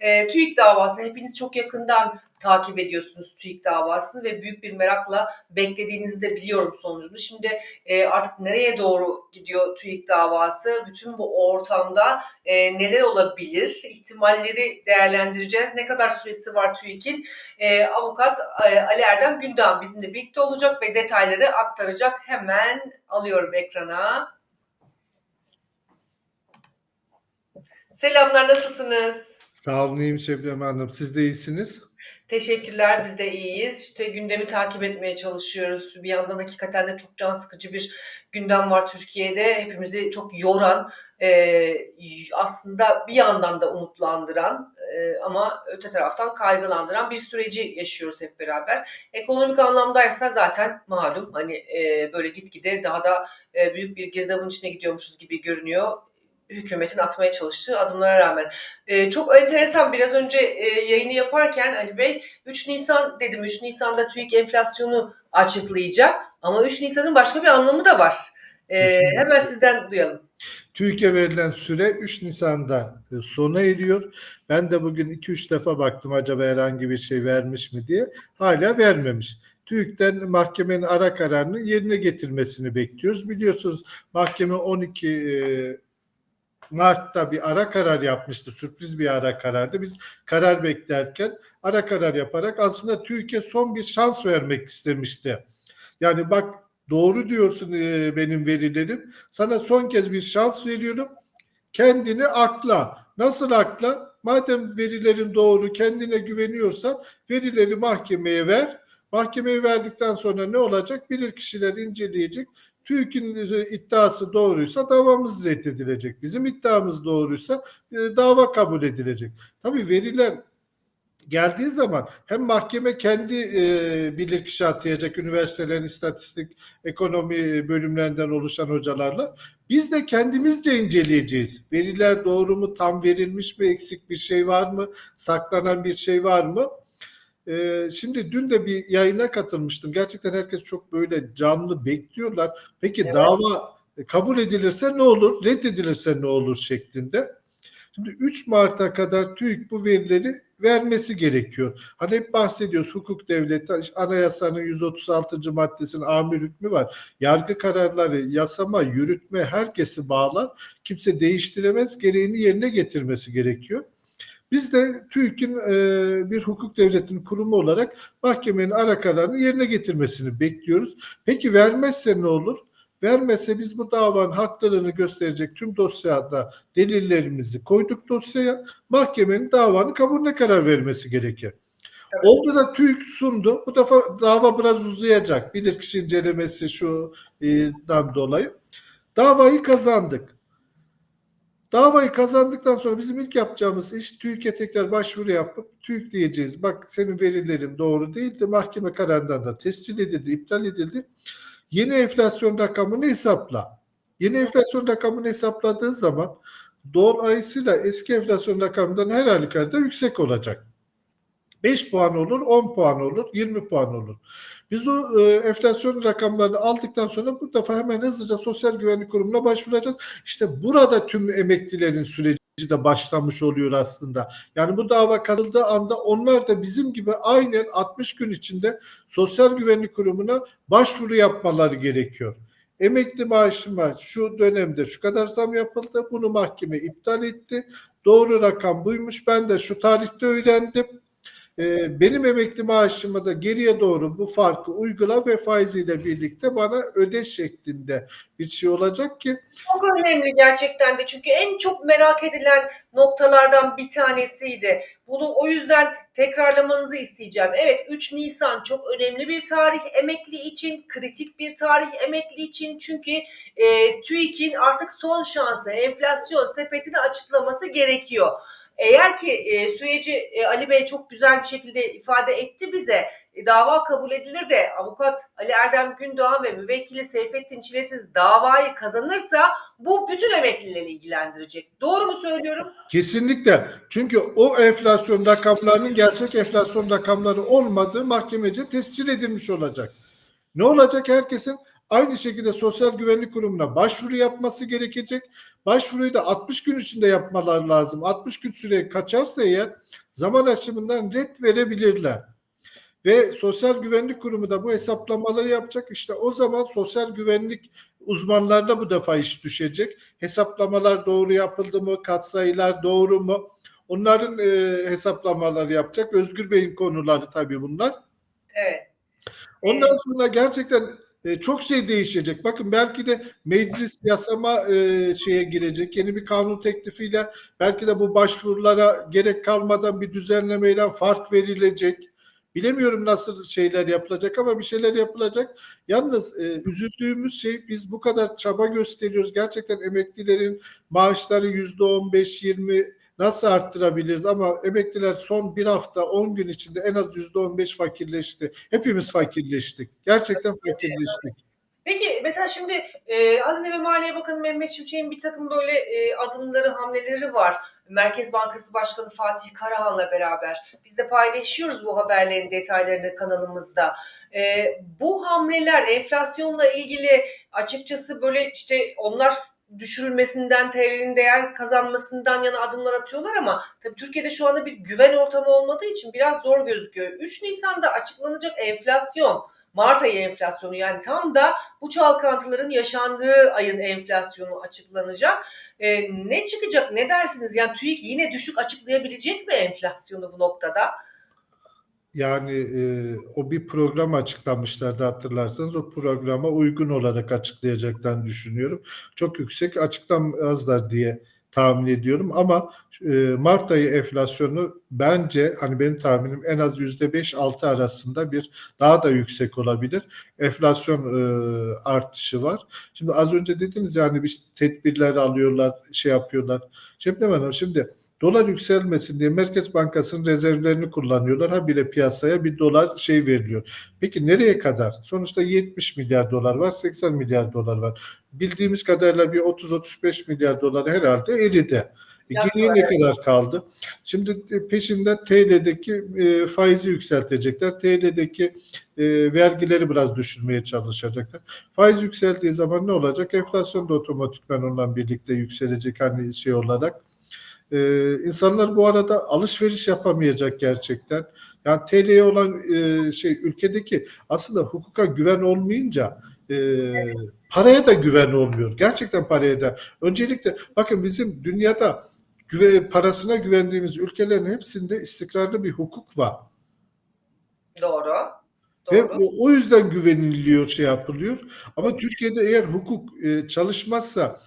E, TÜİK davası hepiniz çok yakından takip ediyorsunuz TÜİK davasını ve büyük bir merakla beklediğinizi de biliyorum sonucunu. Şimdi e, artık nereye doğru gidiyor TÜİK davası? Bütün bu ortamda e, neler olabilir? İhtimalleri değerlendireceğiz. Ne kadar süresi var TÜİK'in? E, avukat e, Ali Erdem Gündoğan bizimle birlikte olacak ve detayları aktaracak. Hemen alıyorum ekrana. Selamlar, nasılsınız? Sağ olun iyiyim Şebnem Hanım. Siz de iyisiniz. Teşekkürler, biz de iyiyiz. İşte gündemi takip etmeye çalışıyoruz. Bir yandan hakikaten de çok can sıkıcı bir gündem var Türkiye'de. Hepimizi çok yoran, e, aslında bir yandan da umutlandıran e, ama öte taraftan kaygılandıran bir süreci yaşıyoruz hep beraber. Ekonomik anlamdaysa zaten malum hani e, böyle gitgide daha da e, büyük bir girdabın içine gidiyormuşuz gibi görünüyor hükümetin atmaya çalıştığı adımlara rağmen. E, çok enteresan biraz önce e, yayını yaparken Ali Bey 3 Nisan dedim 3 Nisan'da TÜİK enflasyonu açıklayacak ama 3 Nisan'ın başka bir anlamı da var. E, Kesinlikle. hemen sizden duyalım. TÜİK'e verilen süre 3 Nisan'da e, sona eriyor. Ben de bugün 2-3 defa baktım acaba herhangi bir şey vermiş mi diye. Hala vermemiş. TÜİK'ten mahkemenin ara kararını yerine getirmesini bekliyoruz. Biliyorsunuz mahkeme 12 e, Mart'ta bir ara karar yapmıştı. Sürpriz bir ara karardı. Biz karar beklerken ara karar yaparak aslında TÜİK'e son bir şans vermek istemişti. Yani bak doğru diyorsun e, benim verilerim. Sana son kez bir şans veriyorum. Kendini akla. Nasıl akla? Madem verilerin doğru, kendine güveniyorsan verileri mahkemeye ver. Mahkemeye verdikten sonra ne olacak? Bilir kişiler inceleyecek. TÜİK'in iddiası doğruysa davamız reddedilecek. Bizim iddiamız doğruysa e, dava kabul edilecek. Tabii veriler geldiği zaman hem mahkeme kendi e, bilirkişi atayacak üniversitelerin istatistik, ekonomi bölümlerinden oluşan hocalarla biz de kendimizce inceleyeceğiz. Veriler doğru mu, tam verilmiş mi, eksik bir şey var mı, saklanan bir şey var mı? Ee, şimdi dün de bir yayına katılmıştım. Gerçekten herkes çok böyle canlı bekliyorlar. Peki Evet. dava kabul edilirse ne olur, reddedilirse ne olur şeklinde. Şimdi 3 Mart'a kadar TÜİK bu verileri vermesi gerekiyor. Hani hep bahsediyoruz hukuk devleti, anayasanın 136. maddesinin amir hükmü var. Yargı kararları, yasama, yürütme herkesi bağlar. Kimse değiştiremez, gereğini yerine getirmesi gerekiyor. Biz de TÜİK'in e, bir hukuk devletinin kurumu olarak mahkemenin ara kararını yerine getirmesini bekliyoruz. Peki vermezse ne olur? Vermezse biz bu davanın haklarını gösterecek tüm dosyada delillerimizi koyduk dosyaya. Mahkemenin davanın kabulüne karar vermesi gerekir. Oldu da TÜİK sundu. Bu defa dava biraz uzayacak. Bilirkişi incelemesi şudan dolayı. Davayı kazandık. Davayı kazandıktan sonra bizim ilk yapacağımız iş TÜİK'e tekrar başvuru yapıp TÜİK diyeceğiz. Bak senin verilerin doğru değildi. Mahkeme kararından da tescil edildi, iptal edildi. Yeni enflasyon rakamını hesapla. Yeni enflasyon rakamını hesapladığı zaman dolayısıyla eski enflasyon rakamından her halükarda yüksek olacak. 5 puan olur, 10 puan olur, 20 puan olur. Biz o e, enflasyon rakamlarını aldıktan sonra bu defa hemen hızlıca Sosyal Güvenlik Kurumu'na başvuracağız. İşte burada tüm emeklilerin süreci de başlamış oluyor aslında. Yani bu dava kazıldığı anda onlar da bizim gibi aynen 60 gün içinde Sosyal Güvenlik Kurumu'na başvuru yapmaları gerekiyor. Emekli maaşıma şu dönemde şu kadar zam yapıldı. Bunu mahkeme iptal etti. Doğru rakam buymuş. Ben de şu tarihte öğrendim. Ee, benim emekli maaşıma da geriye doğru bu farkı uygula ve faiziyle birlikte bana öde şeklinde bir şey olacak ki Çok önemli gerçekten de çünkü en çok merak edilen noktalardan bir tanesiydi. Bunu o yüzden tekrarlamanızı isteyeceğim. Evet 3 Nisan çok önemli bir tarih emekli için, kritik bir tarih emekli için çünkü e, TÜİK'in artık son şansı enflasyon sepetini açıklaması gerekiyor. Eğer ki e, süreci e, Ali Bey çok güzel bir şekilde ifade etti bize, e, dava kabul edilir de avukat Ali Erdem Gündoğan ve müvekkili Seyfettin Çilesiz davayı kazanırsa bu bütün emeklileri ilgilendirecek. Doğru mu söylüyorum? Kesinlikle. Çünkü o enflasyon rakamlarının gerçek enflasyon rakamları olmadığı mahkemece tescil edilmiş olacak. Ne olacak? Herkesin Aynı şekilde Sosyal Güvenlik Kurumu'na başvuru yapması gerekecek. Başvuruyu da 60 gün içinde yapmalar lazım. 60 gün süre kaçarsa eğer zaman aşımından red verebilirler. Ve Sosyal Güvenlik Kurumu da bu hesaplamaları yapacak. İşte o zaman sosyal güvenlik uzmanlarına bu defa iş düşecek. Hesaplamalar doğru yapıldı mı? Katsayılar doğru mu? Onların e, hesaplamaları yapacak. Özgür Bey'in konuları tabii bunlar. Evet. Ondan sonra gerçekten e, çok şey değişecek. Bakın belki de meclis yasama e, şeye girecek. Yeni bir kanun teklifiyle belki de bu başvurulara gerek kalmadan bir düzenlemeyle fark verilecek. Bilemiyorum nasıl şeyler yapılacak ama bir şeyler yapılacak. Yalnız e, üzüldüğümüz şey biz bu kadar çaba gösteriyoruz. Gerçekten emeklilerin maaşları yüzde on beş, yirmi nasıl arttırabiliriz? Ama emekliler son bir hafta, on gün içinde en az yüzde on beş fakirleşti. Hepimiz fakirleştik. Gerçekten fakirleştik. Peki mesela şimdi e, Hazine ve Maliye Bakanı Mehmet Şimşek'in bir takım böyle e, adımları, hamleleri var. Merkez Bankası Başkanı Fatih Karahan'la beraber. Biz de paylaşıyoruz bu haberlerin detaylarını kanalımızda. E, bu hamleler enflasyonla ilgili açıkçası böyle işte onlar düşürülmesinden, TL'nin değer kazanmasından yana adımlar atıyorlar ama tabii Türkiye'de şu anda bir güven ortamı olmadığı için biraz zor gözüküyor. 3 Nisan'da açıklanacak enflasyon Mart ayı enflasyonu yani tam da bu çalkantıların yaşandığı ayın enflasyonu açıklanacak. Ee, ne çıkacak ne dersiniz? Yani TÜİK yine düşük açıklayabilecek mi enflasyonu bu noktada? Yani e, o bir program açıklamışlardı hatırlarsanız o programa uygun olarak açıklayacaklarını düşünüyorum. Çok yüksek açıklamazlar diye tahmin ediyorum ama e, Mart ayı enflasyonu bence hani benim tahminim en az yüzde beş altı arasında bir daha da yüksek olabilir. Enflasyon e, artışı var. Şimdi az önce dediniz yani bir tedbirler alıyorlar, şey yapıyorlar. Şebnem Hanım şimdi dolar yükselmesin diye Merkez Bankası'nın rezervlerini kullanıyorlar. Ha bile piyasaya bir dolar şey veriliyor. Peki nereye kadar? Sonuçta 70 milyar dolar var, 80 milyar dolar var. Bildiğimiz kadarıyla bir 30-35 milyar dolar herhalde eridi. E, Geriye ne kadar kaldı? Şimdi peşinden TL'deki e, faizi yükseltecekler. TL'deki e, vergileri biraz düşürmeye çalışacaklar. Faiz yükseldiği zaman ne olacak? Enflasyon da otomatikman ondan birlikte yükselecek hani şey olarak. Ee, insanlar bu arada alışveriş yapamayacak gerçekten. Yani TL'ye olan e, şey ülkedeki aslında hukuka güven olmayınca e, paraya da güven olmuyor. Gerçekten paraya da. Öncelikle bakın bizim dünyada güve, parasına güvendiğimiz ülkelerin hepsinde istikrarlı bir hukuk var. Doğru. Ve Doğru. o, o yüzden güveniliyor, şey yapılıyor. Ama Türkiye'de eğer hukuk e, çalışmazsa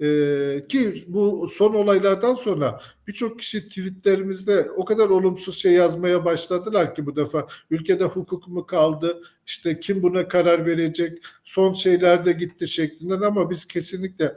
e, ki bu son olaylardan sonra birçok kişi tweetlerimizde o kadar olumsuz şey yazmaya başladılar ki bu defa ülkede hukuk mu kaldı işte kim buna karar verecek son şeyler de gitti şeklinden ama biz kesinlikle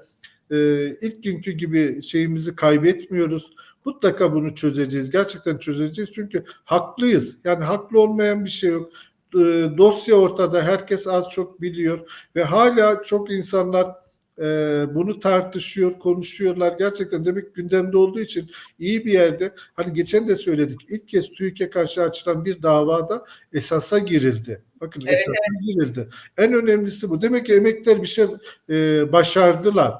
e, ilk günkü gibi şeyimizi kaybetmiyoruz. Mutlaka bunu çözeceğiz. Gerçekten çözeceğiz çünkü haklıyız. Yani haklı olmayan bir şey yok. E, dosya ortada. Herkes az çok biliyor ve hala çok insanlar e, bunu tartışıyor, konuşuyorlar. Gerçekten demek gündemde olduğu için iyi bir yerde. Hani geçen de söyledik. İlk kez TÜİK'e karşı açılan bir davada esasa girildi. Bakın Evet, esasa girildi. En önemlisi bu. Demek ki emekliler bir şey e, başardılar.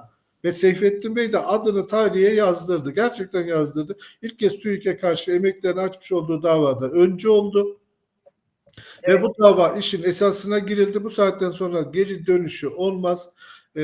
Ve Seyfettin Bey de adını tarihe yazdırdı. Gerçekten yazdırdı. İlk kez TÜİK'e karşı emeklilerin açmış olduğu davada önce oldu. Evet. Ve bu dava işin esasına girildi. Bu saatten sonra geri dönüşü olmaz. E,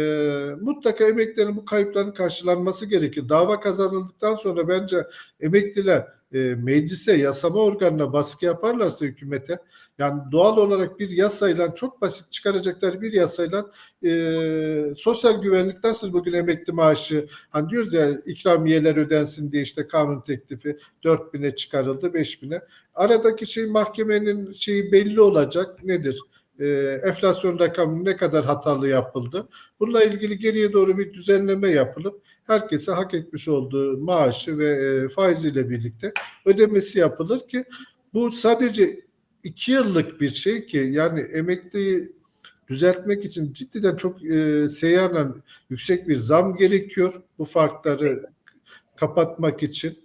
mutlaka emeklilerin bu kayıpların karşılanması gerekir. Dava kazanıldıktan sonra bence emekliler e, meclise, yasama organına baskı yaparlarsa hükümete yani doğal olarak bir yasayla çok basit çıkaracakları bir yasayla e, sosyal güvenlik nasıl bugün emekli maaşı hani diyoruz ya ikramiyeler ödensin diye işte kanun teklifi 4000'e çıkarıldı 5000'e. Aradaki şey mahkemenin şeyi belli olacak nedir? E, enflasyon rakamı ne kadar hatalı yapıldı. Bununla ilgili geriye doğru bir düzenleme yapılıp herkese hak etmiş olduğu maaşı ve e, faiziyle birlikte ödemesi yapılır ki bu sadece iki yıllık bir şey ki yani emekliyi düzeltmek için ciddiden çok e, seyyanen yüksek bir zam gerekiyor bu farkları kapatmak için.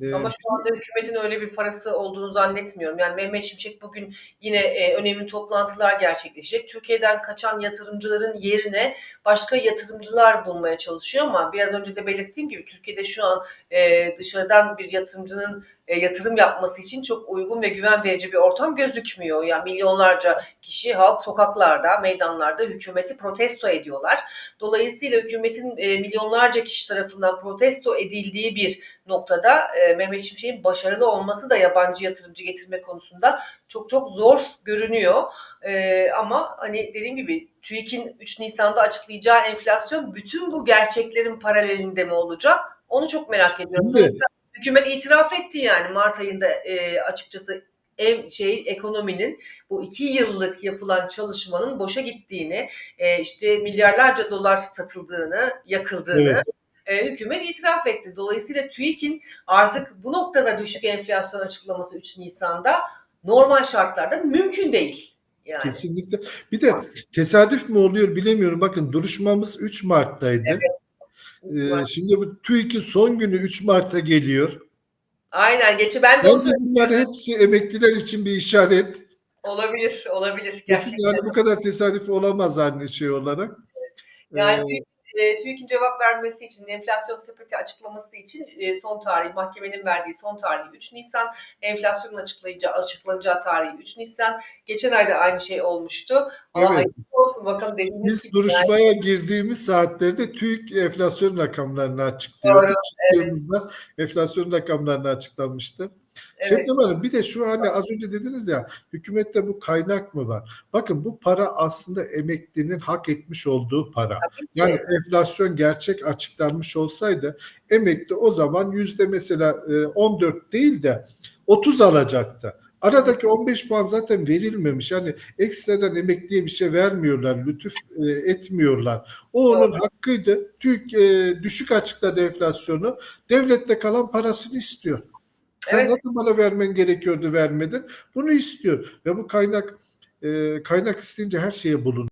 E, Ama şu anda hükümetin öyle bir parası olduğunu zannetmiyorum. Yani Mehmet Şimşek bugün yine e, önemli toplantılar gerçekleşecek. Türkiye'den kaçan yatırımcıların yerine başka yatırımcılar bulmaya çalışıyor ama biraz önce de belirttiğim gibi Türkiye'de şu an e, dışarıdan bir yatırımcının e, yatırım yapması için çok uygun ve güven verici bir ortam gözükmüyor. Yani milyonlarca kişi halk sokaklarda, meydanlarda hükümeti protesto ediyorlar. Dolayısıyla hükümetin e, milyonlarca kişi tarafından protesto edildiği bir noktada e, Mehmet Şimşek'in başarılı olması da yabancı yatırımcı getirme konusunda çok çok zor görünüyor. E, ama hani dediğim gibi TÜİK'in 3 Nisan'da açıklayacağı enflasyon bütün bu gerçeklerin paralelinde mi olacak? Onu çok merak ediyorum. Sonuçta hükümet itiraf etti yani Mart ayında e, açıkçası ev şey ekonominin bu iki yıllık yapılan çalışmanın boşa gittiğini, e, işte milyarlarca dolar satıldığını, yakıldığını Evet. E, hükümet itiraf etti. Dolayısıyla TÜİK'in artık bu noktada düşük enflasyon açıklaması 3 Nisan'da normal şartlarda mümkün değil. Yani. Kesinlikle. Bir de tesadüf mü oluyor bilemiyorum. Bakın duruşmamız 3 Mart'taydı. Ee, şimdi bu TÜİK'in son günü 3 Mart'ta geliyor. Aynen geçi ben de Bence bunlar hepsi emekliler için bir işaret. olabilir, olabilir Kesin gerçekten. yani bu kadar tesadüf olamaz hani şey olarak. Yani Ee, e, TÜİK'in cevap vermesi için, enflasyon sepeti açıklaması için e, son tarih, mahkemenin verdiği son tarih 3 Nisan, enflasyonun açıklayacağı, açıklanacağı tarih 3 Nisan. Geçen ayda aynı şey olmuştu. Allah Evet. olsun bakalım dediğiniz Biz gibi. duruşmaya girdiğimiz saatlerde TÜİK enflasyon rakamlarını açıklıyordu. Doğru, Çıktığımızda enflasyon rakamlarını açıklamıştı. Evet. Şebnem Hanım bir de şu hani az önce dediniz ya hükümette bu kaynak mı var? Bakın bu para aslında emeklinin hak etmiş olduğu para. Yani enflasyon gerçek açıklanmış olsaydı emekli o zaman yüzde mesela e, 14 değil de 30 alacaktı. Aradaki 15 puan zaten verilmemiş. Yani ekstradan emekliye bir şey vermiyorlar, lütuf e, etmiyorlar. O onun hakkıydı. TÜİK e, düşük açıkladı enflasyonu. Devlette kalan parasını istiyor. Sen Evet. zaten bana vermen gerekiyordu vermedin. Bunu istiyor ve bu kaynak e, kaynak isteyince her şeye bulun.